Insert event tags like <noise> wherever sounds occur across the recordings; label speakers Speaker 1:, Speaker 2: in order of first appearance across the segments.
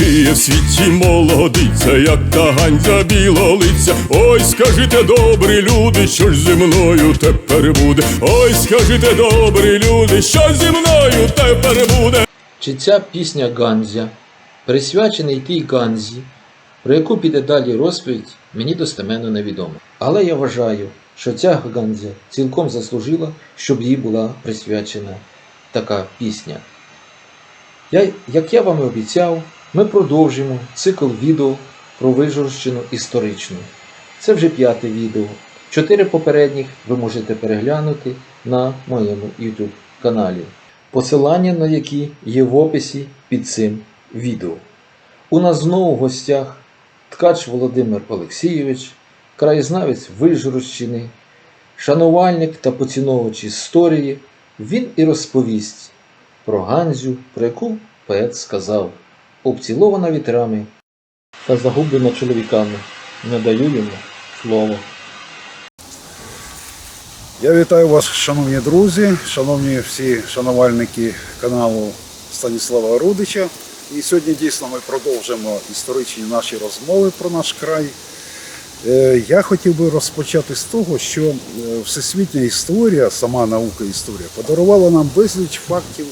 Speaker 1: Чи є в світі молодиця, як та ганьця білолиця? Ой, скажите, добрі люди, що ж зі мною тепер буде? Ой, скажите, добрі люди, що зі мною тепер буде?
Speaker 2: Чи ця пісня Ганзя присвячений тій Ганзі, про яку піде далі розповідь, мені достеменно невідомо. Але я вважаю, що ця Ганзя цілком заслужила, щоб їй була присвячена така пісня. Я, як я вам і обіцяв, ми продовжимо цикл відео про Вижгородщину історичну. Це вже п'яте відео. Чотири попередніх ви можете переглянути на моєму YouTube каналі, посилання на які є в описі під цим відео. У нас знову в гостях ткач Володимир Олексійович, краєзнавець Вижгородщини, шанувальник та поціновувач історії. Він і розповість про Ганзю, про яку поет сказав, обцілована вітрами та загублена чоловіками. Надаю йому слово.
Speaker 3: Я вітаю вас, шановні друзі, шановні всі шанувальники каналу Станіслава Рудича. І сьогодні дійсно ми продовжимо історичні наші розмови про наш край. Е, Я хотів би розпочати з того, що е, всесвітня історія, сама наука історія, подарувала нам безліч фактів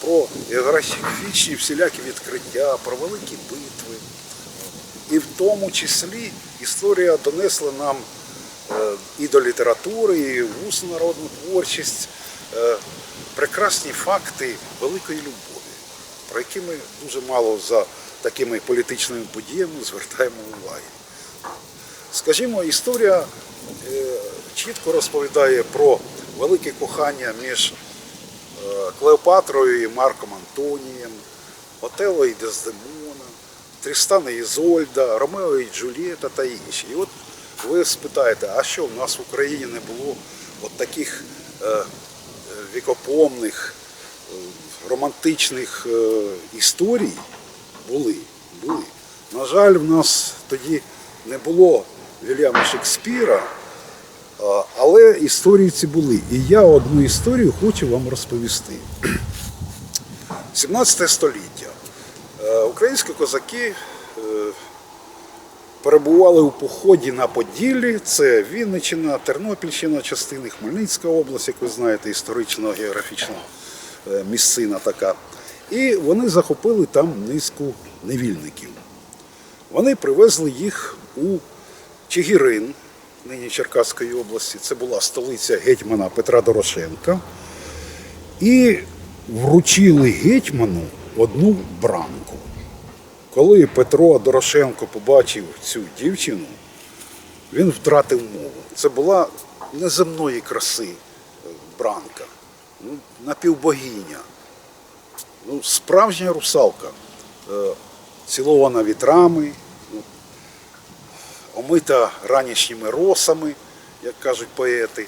Speaker 3: про географічні всілякі відкриття, про великі битви. І в тому числі історія донесла нам е, і до літератури, і в усну народну творчість е, прекрасні факти великої любові, про які ми дуже мало за такими політичними подіями звертаємо уваги. Скажімо, історія е, чітко розповідає про велике кохання між е, Клеопатрою і Марком Антонієм, Отело і Дездемона, Трістан і Ізольда, Ромео і Джульєта та інші. І от ви спитаєте, а що в нас в Україні не було от таких е, е, вікопомних, е, романтичних історій? Були, були. На жаль, в нас тоді не було Вільяма Шекспіра, але історії ці були. І я одну історію хочу вам розповісти. <clears throat> 17 століття. Е, Українські козаки е, перебували у поході на Поділлі. Це Вінниччина, Тернопільщина, частини Хмельницька область, як ви знаєте, історично географічна е, місцина така. І вони захопили там низку невільників. Вони привезли їх у Чигирин, нині Черкаської області. Це була столиця гетьмана Петра Дорошенка. І вручили гетьману одну бранку. Коли Петро Дорошенко побачив цю дівчину, він втратив мову. Це була неземної краси е, бранка, ну, напівбогиня, ну, справжня русалка, е, цілована вітрами, омита ранішніми росами, як кажуть поети.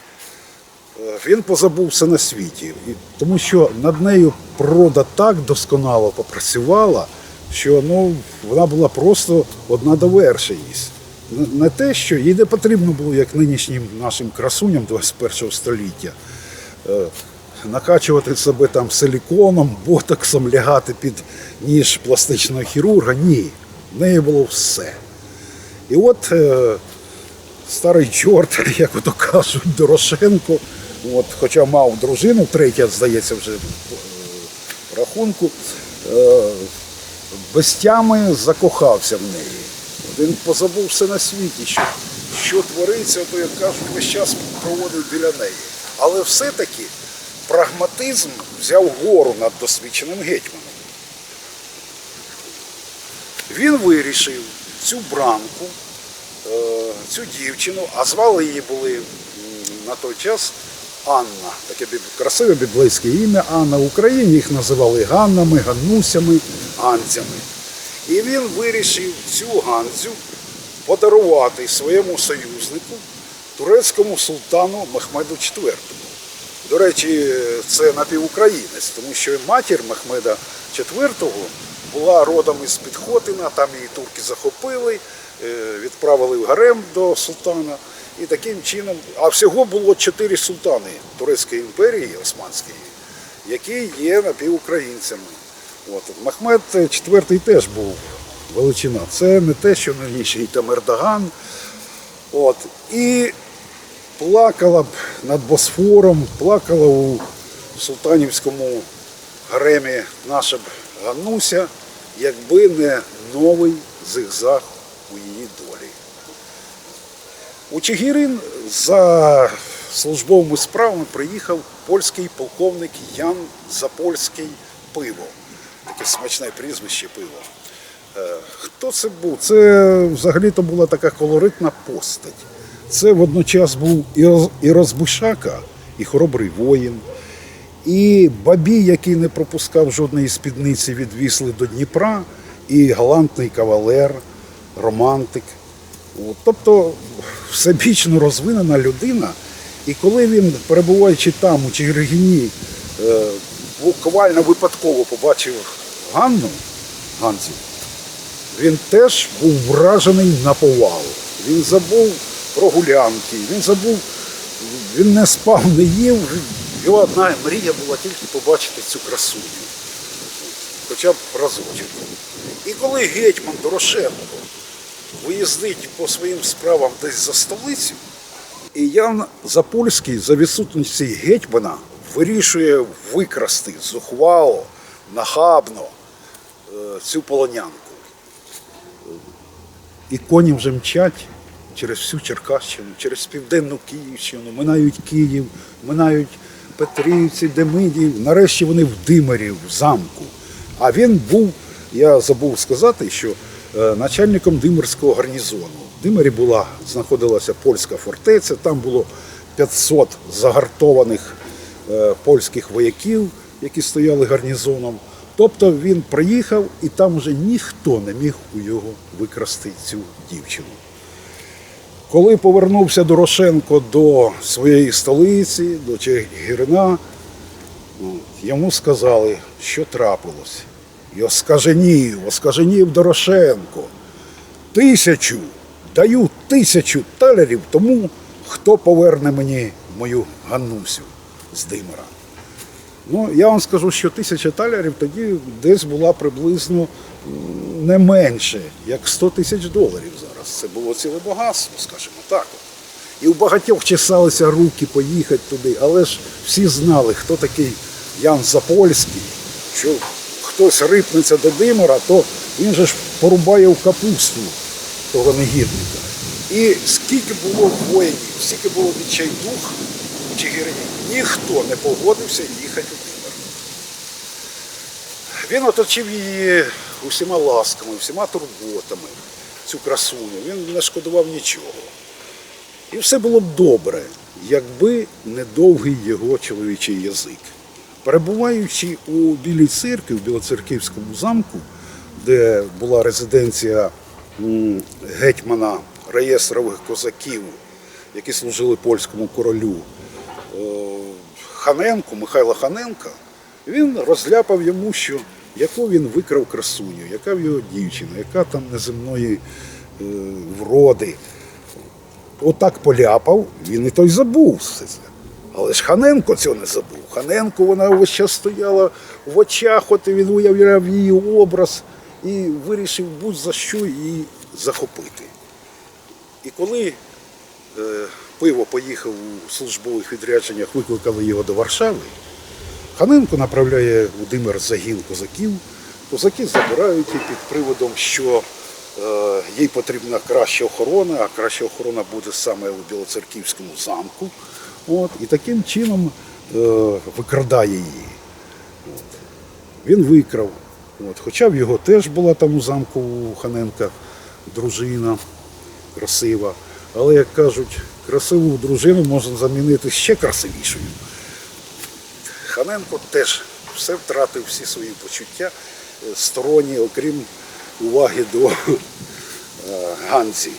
Speaker 3: Е, Він позабув все на світі, тому що над нею природа так досконало попрацювала, що ну, вона була просто одна довершеність. Н- Не те, що їй не потрібно було, як нинішнім нашим красуням 21 століття, е, накачувати себе там силіконом, ботоксом, лягати під ніж пластичного хірурга. Ні, в неї було все. І от е, старий чорт, <laughs> як ото кажуть, Дорошенко, от, хоча мав дружину, третя, здається, вже в е, рахунку, е, без тями закохався в неї. Він позабув все на світі, що, що твориться, то, як кажуть, весь час проводив біля неї. Але все-таки прагматизм взяв гору над досвідченим гетьманом. Він вирішив цю бранку, цю дівчину, а звали її були на той час Анна. Таке красиве біблейське ім'я Анна. В Україні їх називали Ганнами, Ганнусями, Ганцями. І він вирішив цю Ганзю подарувати своєму союзнику, турецькому султану Мехмеду IV. До речі, це напівукраїнець, тому що матір Мехмеда IV була родом із Підхотина, там її турки захопили, е, відправили в гарем до султана. І таким чином, а всього було чотири султани Турецької імперії Османської, які є напівукраїнцями. От. Махмед IV теж був величина. Це не те, що нинішній там Ердоган. От. І плакала б над Босфором, плакала у султанівському гаремі наша б Гануся, якби не новий зигзаг. У Чигирин за службовими справами приїхав польський полковник Ян Запольський пиво. Таке смачне прізвище пиво. Е, Хто це був? Це взагалі-то була така колоритна постать. Це водночас був і роз- і хоробрий воїн, і бабій, який не пропускав жодної спідниці від Вісли до Дніпра, і галантний кавалер, романтик. От, тобто всебічно розвинена людина. І коли він, перебуваючи там, у Чигиргіні, е, буквально випадково побачив Ганну, Ганців, він теж був вражений на повал. Він забув про гулянки, він забув, він не спав, не їв. Його одна мрія була тільки побачити цю красуню. Хоча б разочок. І коли гетьман Дорошенко виїздить по своїм справам десь за столицю, і Ян Запольський за відсутності гетьмана вирішує викрасти зухвало, нахабно е, цю полонянку. І коні вже мчать через всю Черкащину, через південну Київщину, минають Київ, минають Петрівці, Демидів. Нарешті вони в Димирі, в замку. А він був, я забув сказати, що начальником Димирського гарнізону. В Димирі була, знаходилася польська фортеця, там було 500 загартованих е, польських вояків, які стояли гарнізоном. Тобто він приїхав і там вже ніхто не міг у його викрасти цю дівчину. Коли повернувся Дорошенко до своєї столиці, до Чигирина, йому сказали, що трапилось. І оскаженів, оскаженів Дорошенко. Тисячу, даю тисячу талерів тому, хто поверне мені мою Ганнусю з Димира. Ну, я вам скажу, що тисяча талерів тоді десь була приблизно не менше, як 100 тисяч доларів зараз. Це було ціле багатство, скажімо так. І у багатьох чесалися руки поїхати туди, але ж всі знали, хто такий Ян Запольський, що хтось рипнеться до Димира, то він же ж порубає в капусту того негідника. І скільки було воїнів, скільки було відчайдух у Чигирині, ніхто не погодився їхати у Димир. Він оточив її усіма ласками, всіма турботами, цю красуню. Він не шкодував нічого. І все було б добре, якби не довгий його чоловічий язик. Перебуваючи у Білій церкві, в Білоцерківському замку, де була резиденція гетьмана реєстрових козаків, які служили польському королю, е, Ханенко, Михайла Ханенка, він розляпав йому, що яку він викрав красуню, яка в його дівчина, яка там неземної е, вроди. Отак поляпав, він і той забув все це. Але ж Ханенко цього не забув. Ханенко вона весь час стояла в очах, от він уявляв її образ і вирішив будь-за що її захопити. І коли е, пиво поїхав у службових відрядженнях, викликали його до Варшави, Ханенко направляє у Димир загін козаків. Козаки забирають її під приводом, що е, їй потрібна краща охорона, а краща охорона буде саме у Білоцерківському замку. От, і таким чином е, викрадає її. От. Він викрав. От. Хоча в його теж була там у замку у Ханенка дружина красива. Але, як кажуть, красиву дружину можна замінити ще красивішою. Ханенко теж все втратив всі свої почуття е, сторонні, окрім уваги до е, Ганці.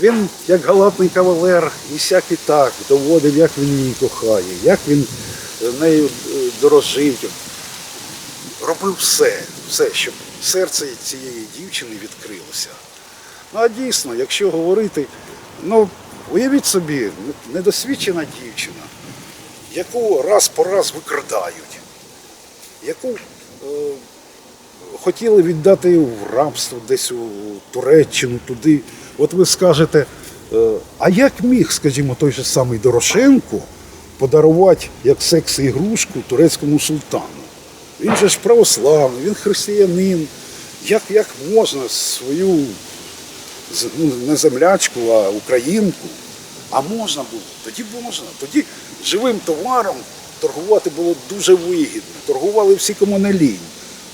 Speaker 3: Він, як галатний кавалер, і сяк і так доводив, як він її кохає, як він е, нею е, дорожить. Робив все, все, щоб серце цієї дівчини відкрилося. Ну а дійсно, якщо говорити, ну уявіть собі, недосвідчена дівчина, яку раз по раз викрадають, яку хотіли віддати в рабство десь у Туреччину, туди. От ви скажете, е, а як міг, скажімо, той же самий Дорошенко подарувати як секс-ігрушку турецькому султану? Він же ж православний, він християнин. Як, як можна свою ну, не землячку, а українку. А можна було, тоді можна. Тоді живим товаром торгувати було дуже вигідно. Торгували всі кому.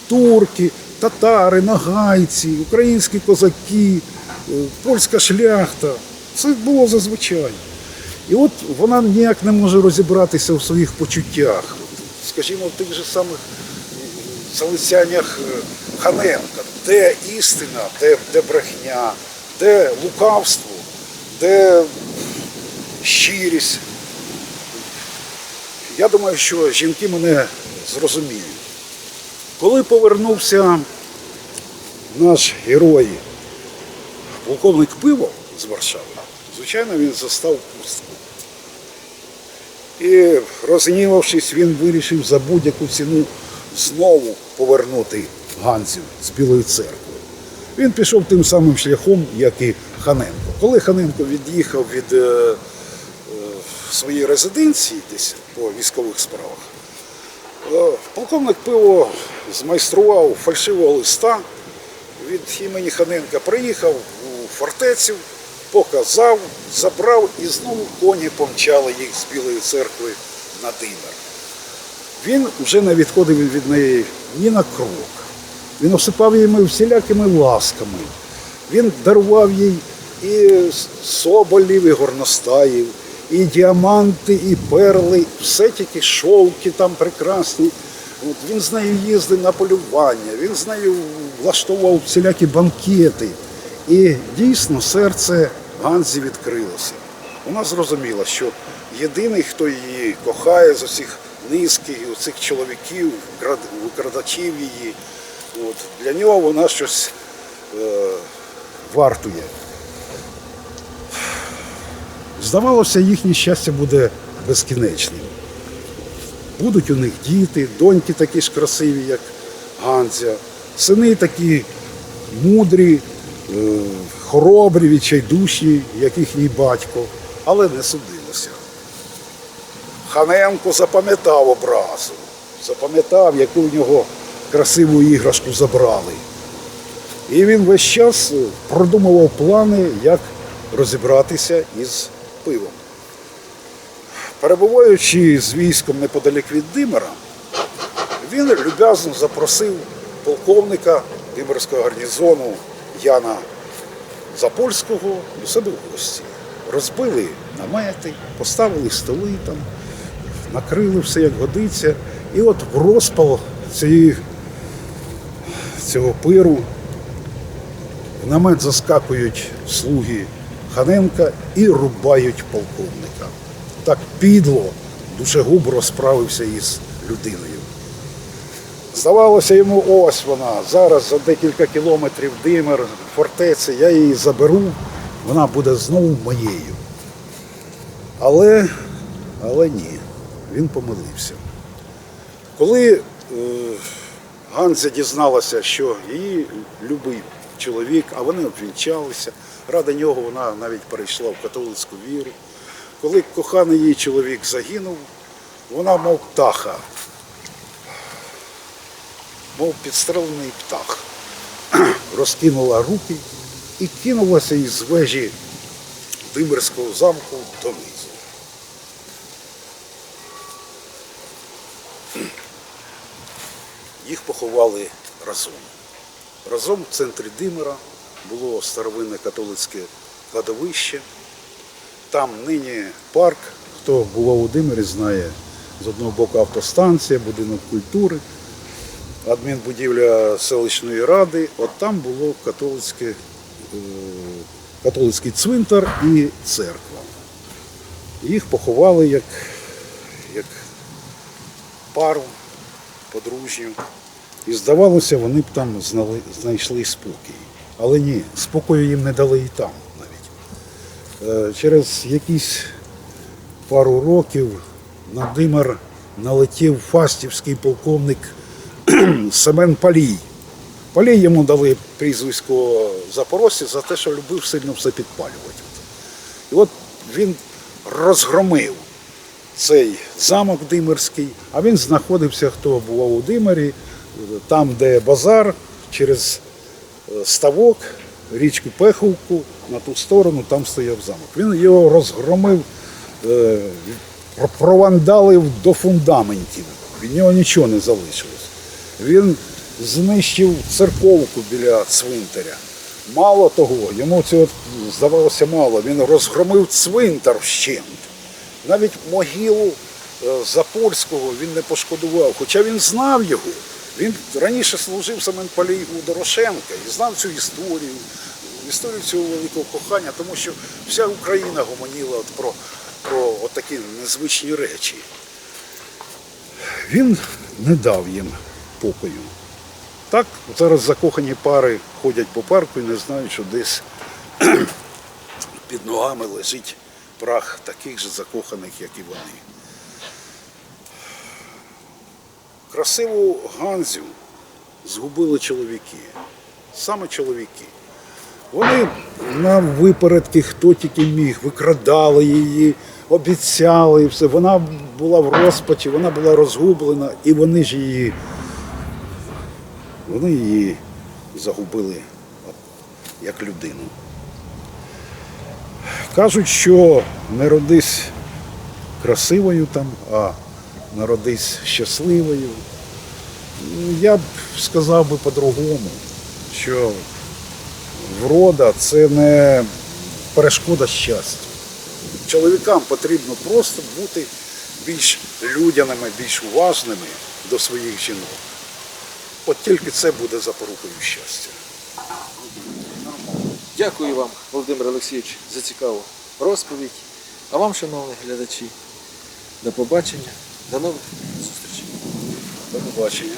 Speaker 3: Турки, татари, нагайці, українські козаки, польська шляхта. Це було зазвичай. І от вона ніяк не може розібратися в своїх почуттях. Скажімо, в тих же самих залицяннях е, Ханенка, де істина, де, де брехня, де лукавство, де щирість. Я думаю, що жінки мене зрозуміють. Коли повернувся наш герой, полковник Пиво з Варшави, звичайно, він застав пустку. І розгнівавшись, він вирішив за будь-яку ціну знову повернути Ганзів з Білої церкви. Він пішов тим самим шляхом, як і Ханенко. Коли Ханенко від'їхав від е, е, своєї резиденції десь по військових справах, е, полковник Пиво змайстрував фальшивого листа від імені Ханенка, приїхав фортецю, показав, забрав і знову коні помчали їх з Білої церкви на Димер. Він вже не відходив від неї ні на крок. Він осипав її всілякими ласками. Він дарував їй і соболів, і горностаїв, і діаманти, і перли, все тільки шовки там прекрасні. От він з нею їздив на полювання, він з нею влаштовував всілякі банкети. І дійсно серце Ганзі відкрилося. Вона зрозуміла, що єдиний, хто її кохає з усіх низки, цих чоловіків, крад- викрадачів її, от, для нього вона щось е, вартує. Здавалося, їхнє щастя буде безкінечним. Будуть у них діти, доньки такі ж красиві, як Ганзя, сини такі мудрі, хоробрі, відчайдушні, як їхній батько, але не судилося. Ханенко запам'ятав образу, запам'ятав, яку в нього красиву іграшку забрали. І він весь час е, продумував плани, як розібратися із пивом. Перебуваючи з військом неподалік від Димера, він люб'язно запросив полковника Димерського гарнізону Яна Запольського до себе в гості. Розбили намети, поставили столи там, накрили все як годиться. І от в розпал цієї, цього пиру в намет заскакують слуги Ханенка і рубають полковника. Так підло, душегуб розправився із людиною. Здавалося йому, ось вона, зараз за декілька кілометрів димер, фортеці, я її заберу, вона буде знову моєю. Але, але ні, він помилився. Коли е, Ганзя дізналася, що її любив чоловік, а вони обвінчалися, ради нього вона навіть перейшла в католицьку віру. Коли коханий її чоловік загинув, вона, мов птаха, мов підстрелений птах, <clears throat> розкинула руки і кинулася із вежі Димирського замку донизу. Їх поховали разом. Разом в центрі Димира було старовинне католицьке кладовище. Там нині парк. Хто бував у Димирі, знає з одного боку автостанція, будинок культури, адмінбудівля селищної ради. От там було католицьке, е, католицький цвинтар і церква. Їх поховали як, як пару подружню. І здавалося, вони б там знали, знайшли спокій. Але ні, спокою їм не дали і там навіть. Е, Через якісь пару років на Димар налетів фастівський полковник <clears throat> Семен Палій. Палій йому дали прізвисько Запорожця за те, що любив сильно все підпалювати. І от він розгромив цей замок Димирський, а він знаходився, хто бував у Димирі, там, де базар, через е, ставок, річку Пеховку, на ту сторону, там стояв замок. Він його розгромив, е, провандалив до фундаментів. Від нього нічого не залишилось. Він знищив церковку біля цвинтаря. Мало того, йому цього здавалося мало. Він розгромив цвинтар вщент. Навіть могилу е, Запольського він не пошкодував, хоча він знав його. Він раніше служив Палій у Дорошенка і знав цю історію, історію цього великого кохання, тому що вся Україна гомоніла от про, про от такі незвичні речі. Він не дав їм покою. Так, зараз закохані пари ходять по парку і не знають, що десь <clears throat> під ногами лежить прах таких же закоханих, як і вони. Красиву Ганзю згубили чоловіки, саме чоловіки. Вони на випередки, хто тільки міг, викрадали її, обіцяли і все. Вона була в розпачі, вона була розгублена, і вони ж її, вони її загубили як людину. Кажуть, що не родись красивою там, а народись щасливою. Я б сказав би по-другому, що врода це не перешкода щастя. Чоловікам потрібно просто бути більш людяними, більш уважними до своїх жінок. От тільки це буде запорукою щастя.
Speaker 2: Дякую вам, Володимир Олексійович, за цікаву розповідь. А вам, шановні глядачі, до побачення, до нових зустрічей.
Speaker 3: До побачення.